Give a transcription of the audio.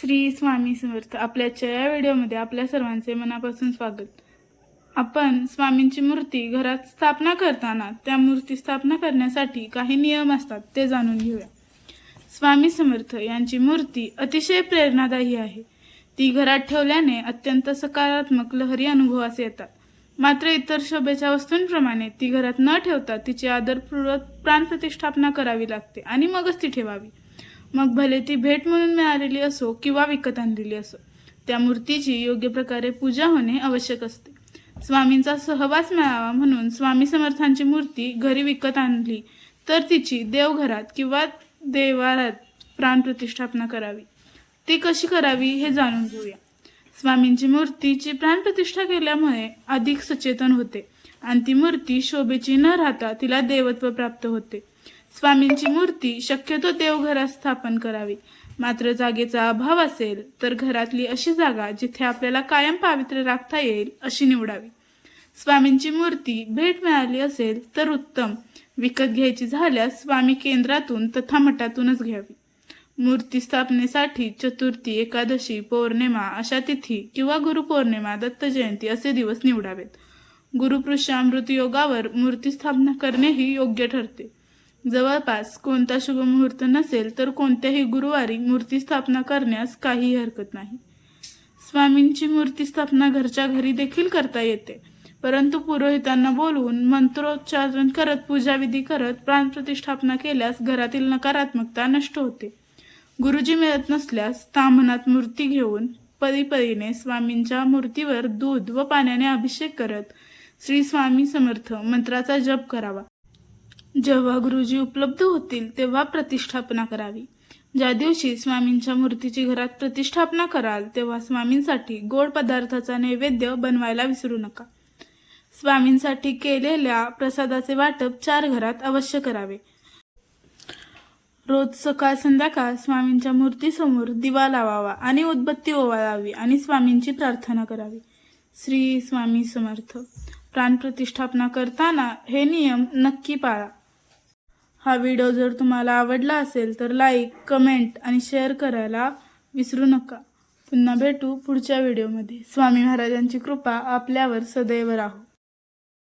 श्री स्वामी समर्थ आपल्याच्या या व्हिडिओमध्ये आपल्या सर्वांचे मनापासून स्वागत. आपण स्वामींची मूर्ती घरात स्थापना करताना त्या मूर्ती स्थापना करण्यासाठी काही नियम असतात ते जाणून घेऊया. स्वामी समर्थ यांची मूर्ती अतिशय प्रेरणादायी आहे. ती घरात ठेवल्याने अत्यंत सकारात्मक लहरी अनुभवास येतात. मात्र इतर शोभेच्या वस्तूंप्रमाणे ती घरात न ठेवता तिची आदरपूर्वक प्राणप्रतिष्ठापना करावी लागते आणि मगच ती ठेवावी. मग भले ती भेट म्हणून मिळालेली असो किंवा विकत आणलेली असो त्या मूर्तीची योग्य प्रकारे पूजा होणे आवश्यक असते. स्वामींचा सहवास मिळावा म्हणून स्वामी समर्थांची मूर्ती घरी विकत आणली तर तिची देवघरात किंवा देवारात प्राणप्रतिष्ठापना करावी. ती कशी करावी हे जाणून घेऊया. स्वामींची मूर्तीची प्राणप्रतिष्ठा केल्यामुळे अधिक सचेतन होते आणि ती मूर्ती शोभेची न राहता तिला देवत्व प्राप्त होते. स्वामींची मूर्ती शक्यतो देवघरात स्थापन करावी. मात्र जागेचा अभाव असेल तर घरातली अशी जागा जिथे आपल्याला कायम पावित्र्य राखता येईल अशी निवडावी. स्वामींची मूर्ती भेट मिळाली असेल तर उत्तम. विकत घ्यायची झाल्यास स्वामी केंद्रातून तथा मठातूनच घ्यावी. मूर्ती स्थापनेसाठी चतुर्थी एकादशी पौर्णिमा अशा तिथी किंवा गुरुपौर्णिमा दत्त जयंती असे दिवस निवडावेत. गुरुपृष्ठामृत योगावर मूर्ती स्थापना करणेही योग्य ठरते. जवळपास कोणता शुभ मुहूर्त नसेल तर कोणत्याही गुरुवारी मूर्ती स्थापना करण्यास काहीही हरकत नाही. स्वामींची मूर्ती स्थापना घरच्या घरी देखील करता येते. परंतु पुरोहितांना बोलवून मंत्रोच्चारण करत पूजाविधी करत प्राणप्रतिष्ठापना केल्यास घरातील नकारात्मकता नष्ट होते. गुरुजी मिळत नसल्यास तामनात मूर्ती घेऊन परीपरीने स्वामींच्या मूर्तीवर दूध व पाण्याने अभिषेक करत श्री स्वामी समर्थ मंत्राचा जप करावा. जेव्हा गुरुजी उपलब्ध होतील तेव्हा प्रतिष्ठापना करावी. ज्या दिवशी स्वामींच्या मूर्तीची घरात प्रतिष्ठापना कराल तेव्हा स्वामींसाठी गोड पदार्थाचा नैवेद्य बनवायला विसरू नका. स्वामींसाठी केलेल्या प्रसादाचे वाटप चार घरात अवश्य करावे. रोज सकाळ संध्याकाळ स्वामींच्या मूर्तीसमोर दिवा लावावा आणि उदबत्ती ओवाळावी आणि स्वामींची प्रार्थना करावी. श्री स्वामी समर्थ. प्राणप्रतिष्ठापना करताना हे नियम नक्की पाळा. हा व्हिडिओ जर तुम्हाला आवडला असेल तर लाईक कमेंट आणि शेअर करायला विसरू नका. पुन्हा भेटू पुढच्या व्हिडिओमध्ये स्वामी महाराजांची कृपा आपल्यावर सदैव राहो.